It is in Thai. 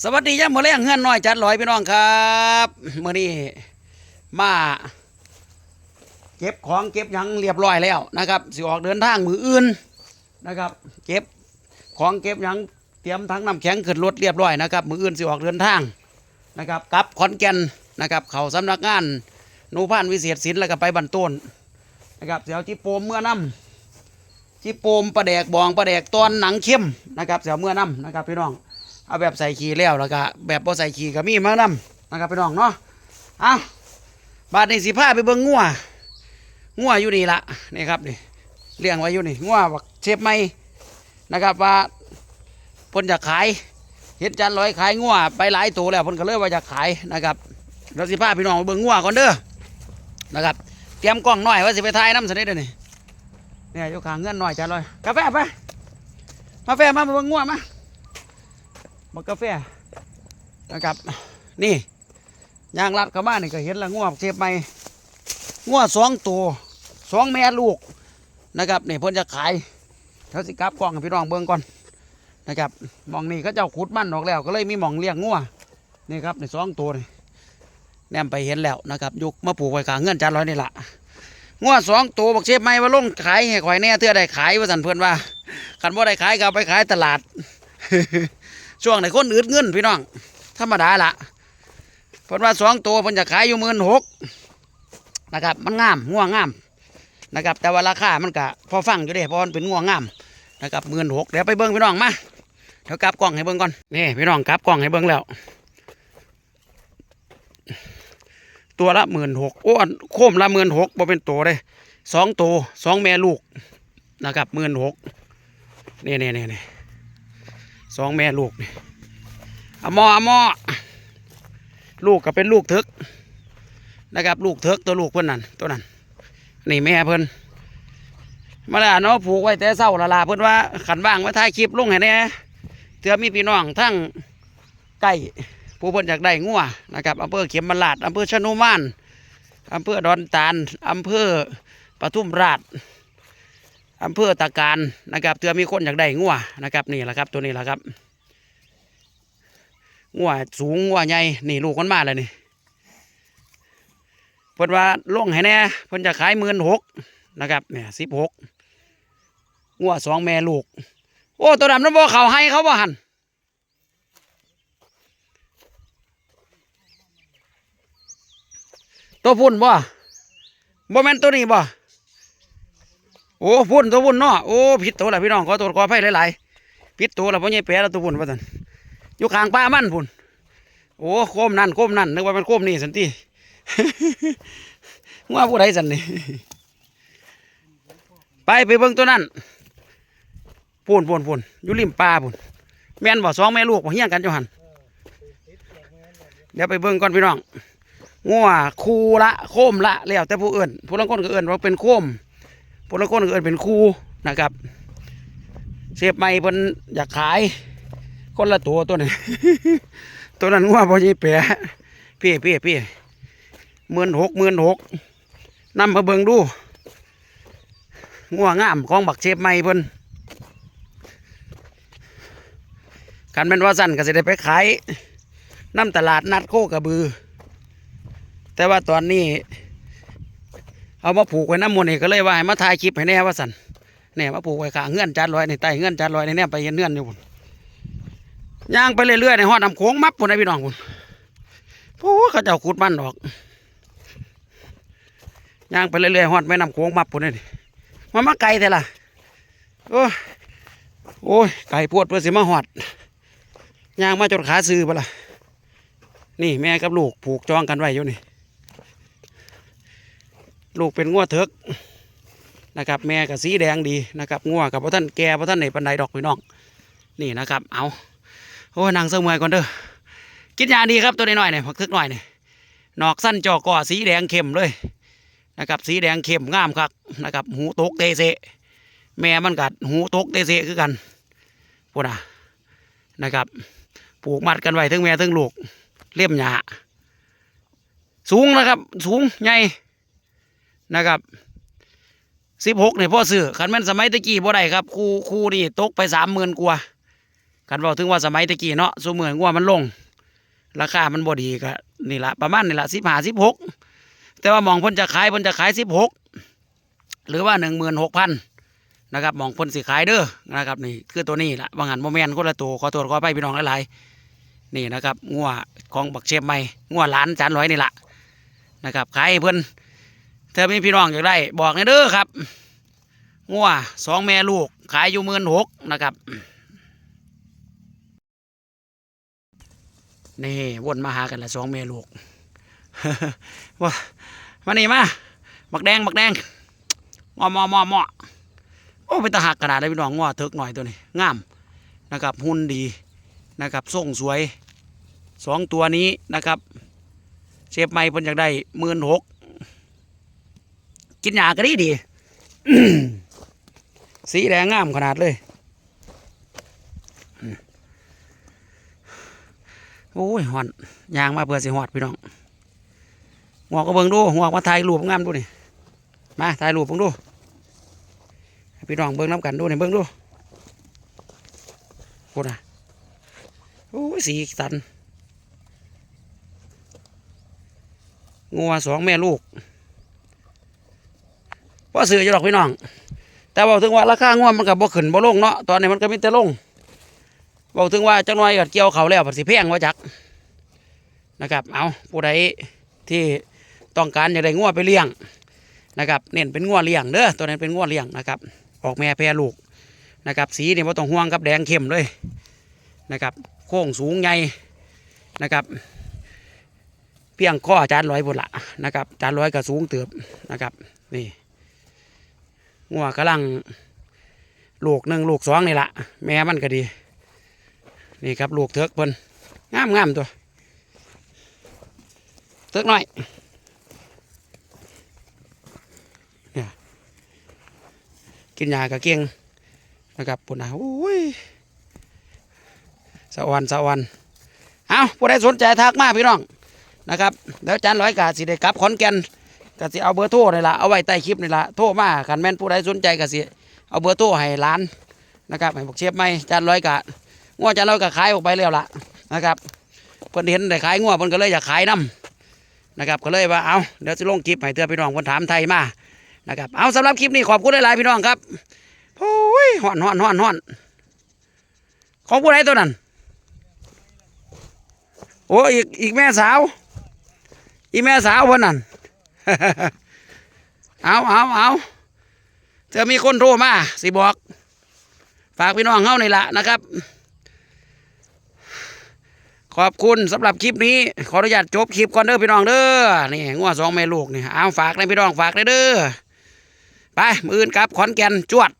สวัสดีย่าหมอแรงเฮือนน้อยจัดลอยพี่น้องครับเมื่อนี้มาเก็บของเก็บยังเรียบร้อยแล้วนะครับสิออกเดินทางมืออื่นนะครับ เก็บของเก็บยังเตรียมทั้งน้ำแข็งขึ้นรถเรียบร้อยนะครับมืออื่นสิออกเดินทางนะครับกลับขอนแก่นนะครับเขาสำนักงานนูพันวิเศษศิลป์แล้วก็ไปบันต้นนะครับเสียวจิโปมเมื่อน้ำจิโปมปลาแดกบองปลาแดกตอนหนังเข้มนะครับเสียวเมื่อน้ำนะครับพี่น้อง เอาแบบใส่ขี้แล้วแล้วก็แบบบ่ใส่ขี้ก็มีมานำนะครับพี่น้องเนาะเอาบาดนี้สิพาไปเบิ่งงัวงัวอยู่นี่ละนี่ครับนี่เลี้ยงไว้อยู่นี่งัวบักเชฟไม่นะครับว่าพ่นจะขายเห็นจันร้อยขายงัวไปหลายตัวแล้วพ่นก็เลยว่าจะขายนะครับเราสิพาพี่น้องไปเบิ่งงัวก่อนเด้อนะครับเตรียมกล้องหน่อยว่าสิไปถ่ายน้ำสนิทเด้อนี่เนี่ยอยู่ขางเงื่อนหน่อยจันร้อยกาแฟไปมาแฟมาเบิ่งงัวมา บักกาแฟนะครับ นี่ยางรัดเข้ามานี่ก็เห็นและง่วงเทปใหม่ง่วงสองตัวสองแม่ลูกนะครับนี่เพิ่นจะขายเขาสิกลับกล้องพี่น้องเบิ่งก่อนนะครับมองนี่เขาเจ้าขุดมันออกแล้ว ก็เลยมีมองเลี้ยงง่วงนี่ครับนี่สองตัวนี่แนมไปเห็นแล้วนะครับยุกมาปลูกไว้กลางเงื่อนจานร้อยนี่ละง่วงสองตัวบักเชฟใหม่ว่าลงขายให้ข่อยแน่เทื่อได้ขายว่าสันเพื่อนว่าคันว่าได้ขายก็ไปขายตลาด ช่วงไหนคนอืดเงินพี่น้อง ธรรมดาละเพิ่นว่าสองตัวเพิ่นจะขายอยู่หมื่นหกนะครับ มันงามง่วงงามนะครับ แต่ว่าราคามันก็พอฟังอยู่เด้เพราะมันเป็นง่วงงามนะครับหมื่นหกเดี๋ยวไปเบิ้งพี่น้องมาเดี๋ยวกลับกล้องให้เบิ้งก่อนนี่พี่น้องกลับกล้องให้เบิ้งแล้ว ตัวละหมื่นหกโอ้อันโคมละหมื่นหกบ่เป็นตัวเลยสองตัวสองแม่ลูกนะครับหมื่นหกนี่นี่นี่นี่ สองแม่ลูกนี่อมออมอลูกก็เป็นลูกเทึกนะครับ ลูกเทึกตัวลูกเพื่อนนั่นตัวนั้น นี่แม่เพื่อนมาแล้วเนาะผูกไว้แต่เศร้าละลาเพื่อนว่าขันว่างไว้ถ่ายคลิปลงให้แน่เถื่อมีพี่น้องทั้งใกล้ผู้เพื่อนอยากได้งัวนะครับอำเภอเขมราชอำเภอชนุมานอำเภอดอนตาลอำเภอปทุมราช อำเภอตะการนะครับเตือมีคนอยากได้งัวนะครับนี่แหละครับตัวนี้แหละครับงัวสูงงัวใหญ่นี่ลูกมันมาแล้วนี่เพิ่นว่าลงให้แน่เพิ่นจะขายหมื่นหกนะครับเนี่ยสิบหกงัวสองแม่ลูก โอ้ตัวดำน้ำบ่เขาให้เขาบ่หันตัวพุ่นบ่บ่แม่นตัวนี้บ่ โอ้พุ่นตัวพุ่นเนาะโอ้ผิดตัวละพี่น้องขอตัวขออภัยหลายๆผิดตัวละเพราะยี่แปรล้วตัวพุ่นว่าสันอยู่ข้างป้ามันพุ่นโอ้โคมนั่นโคมนั่นนึกว่าเป็นโคมนี่สันติว่าผู้ใดสันนี่ไปไปเบิ่งตัวนั้นพุ่นพุ่นพุ่นอยู่ริมป่าพุ่นแม่นบ่สองแม่ลูกบ่เฮี้ยงกันอยู่หันเดี๋ยวไปเบิ่งก่อนพี่น้องงัวคูละโคมละแล้วแต่ผู้อื่นผู้ลางคนก็เอื่นว่าเป็นโคม พละคนก็เอินเป็นครูนะครับ เสียบไม้เพิ่นอยากขาย คนละตัวตัวนี้ตัวนั้นว่าพอยี่แปะพี่พี่พี่หมื่นหกหมื่นหกนำมาเบิ่งดูงัวงามของบักเชฟไม้เพิ่นกันเป็นว่าสั่นก็จะได้ไปขายน้ำตลาดนัดโคกระบือ แต่ว่าตอนนี้ เอามาผูกไว้น้ำมนนี่ก็เลยว่าให้มาถ่ายคลิปให้แน่ว่าสันเนี่ยมาผูกไว้ขาเงื่อนจานลอยในใต้เงื่อนจานลอยในเนี่ยไปเห็นเงื่อนอยู่พุ่นย่างไปเรื่อยๆในห้อน้ำโค้งมับพุ่นนะพี่น้องพุ่นโอ้เขาเจ้าขุดมันออกย่างไปเรื่อยๆหอดแม่น้ำโค้งมับพุ่นนี่มันมาไกลแต่ละโอ้โอ้ยไก่ปวดเพื่อสิมาหอดย่างมาจนขาซื้อปะล่ะนี่แม่กับลูกผูกจองกันไว้อยู่นี่ ลูกเป็นงัวเถิกนะครับ แม่กับสีแดงดีนะครับงัวกับพ่ท่านแก่พ่ท่านไหนปันไดดอกพี่น้องนี่นะครับ เอาโอ้ยนางเสมอยก่อนเด้อกินยาดีครับตัวน้อยๆเนี่ยพักทึกหน่อยเนี่ยนอกสั้นจอก่อสีแดงเข้มเลยนะครับ สีแดงเข้มงามครับนะครับ หูตกเตเซแม่มันกัดหูตกเตเซคือกันพูดนะนะครับปลูกมัดกันไว้ทั้งแม่ทั้งลูกเลี่ยมหยาสูงนะครับ สูงใหญ่ นะครับสิบหกเนี่ยพ่อซื้อขันแม่นสมัยตะกี้บ่ได้ครับครูครูนี่ตกไปสามหมื่นกว่าขันบอกถึงว่าสมัยตะกี้เนาะสูงหมืองัวมันลง ราคามันบ่ดีก็นี่ละประมาณนี่ละสิบห้าสิบหกแต่ว่ามองพ่นจะขายพ่นจะขายสิบหกหรือว่าหนึ่งหมื่นหกพันนะครับมองพ่นสิขายเด้อนะครับนี่คือตัวนี้ละบางหันโมแมนต์คนละตัวขอโทษขอไปพี่น้องหลายๆนี่นะครับงัวของบักเชฟใหม่งัวหลานจานร้อยนี่ละนะครับขายให้เพิ่อน ถ้ามีพี่น้องอยากได้ บอกให้เด้อครับงัวสองแม่ลูก ขายอยู่หมื่นหกนะครับนี่วนมาหากันละสองเมลูกว่ามานี่มาบักแดงบักแดงมอมอมอมอโอ้เป็นตาหักขนาดได้พี่น้องง้อเถิกหน่อยตัวนี้งามนะครับหุ่นดีนะครับทรงสวยสองตัวนี้นะครับเชฟไม่เพิ่นอยากได้หมื่นหก กินหยาก็ดีดี สีแดงงามขนาดเลย โอ้ยหอนยางมาเพื่อสิหอดพี่น้องหัวก็เบิ่งดูหัวมาถ่ายรูปงามดูนี่มาถ่ายรูปเบิ่งดูพี่น้องเบิ่งน้ำกันดูนี่เบิ่งดูโคตรนะโอ้ยสีสันงัวสองแม่ลูก ว่าซื้อจะดอกพี่น้อง แต่บอกถึงว่าราคางัวมันกับบ่ขึ้นบ่ลงเนาะตอนนี้มันก็มีแต่ลงบอกถึงว่าจักหน่อยก็เกี่ยวเขาแล้วผัดสิแพงว่าจักนะครับเอาผู้ใดที่ต้องการอยากได้งัวไปเลี้ยงนะครับเน้นเป็นงัวเลี้ยงเด้อตัวนั้นเป็นงัวเลี้ยงนะครับ ออกแม่แพรลูกนะครับ สีเนี่ไม่ต้องห่วงครับแดงเข้มเลยนะครับ โค้งสูงใหญ่นะครับเพียงข้อจานร้อยบนละนะครับจานร้อยก็สูงเติบนะครับนี่ งัวกำลังลูกหนึ่งลูกสองนี่ละแม่มันก็ดี นี่ครับลูกเถือกเพิ่นงามงามตัวเถือกน้อยเนี่ยกินยากระเกียงนะครับปุ่นนะโอ้ยสะอวันสะอวันเอาผู้ใดสนใจทักมาพี่น้องนะครับ แล้วจานร้อยกาสิได้กลับขอนแก่น กะสิเอาเบอร์โทรนี่ละเอาไว้ใต้คลิปนี่ละโทรมากันแม่นผู้ใดสนใจกะสิเอาเบอร์โทรให้ร้านนะครับให้บอกเชฟไหมจานร้อยกะงัวจะเราก็ขายออกไปแล้วล่ะนะครับเพิ่นเห็นได้ขายงัวเพิ่นก็เลยอยากขายน้ำนะครับก็เลยว่าเอาเดี๋ยวจะลงคลิปให้เตือนพี่น้องคนถามไทยมานะครับเอาสำหรับคลิปนี้ขอบคุณหลายๆพี่น้องครับโอ้ยฮ้อนฮ้อนฮ้อนฮ้อนของผู้ใดตัวนั้นโอ้อีกอีกแม่สาว อีแม่สาวเพิ่นนั่น เอาเอาเอาจะมีคนโทรมาสิบอก ฝากพี่น้องเฮาในละนะครับ ขอบคุณสำหรับคลิปนี้ ขออนุญาตจบคลิปก่อนเด้อพี่น้องเด้อนี่งัวสองแม่ลูกนี่เอาฝากเลยพี่น้องฝากเลยเด้อไปมืออื่นครับขอนแก่นจวด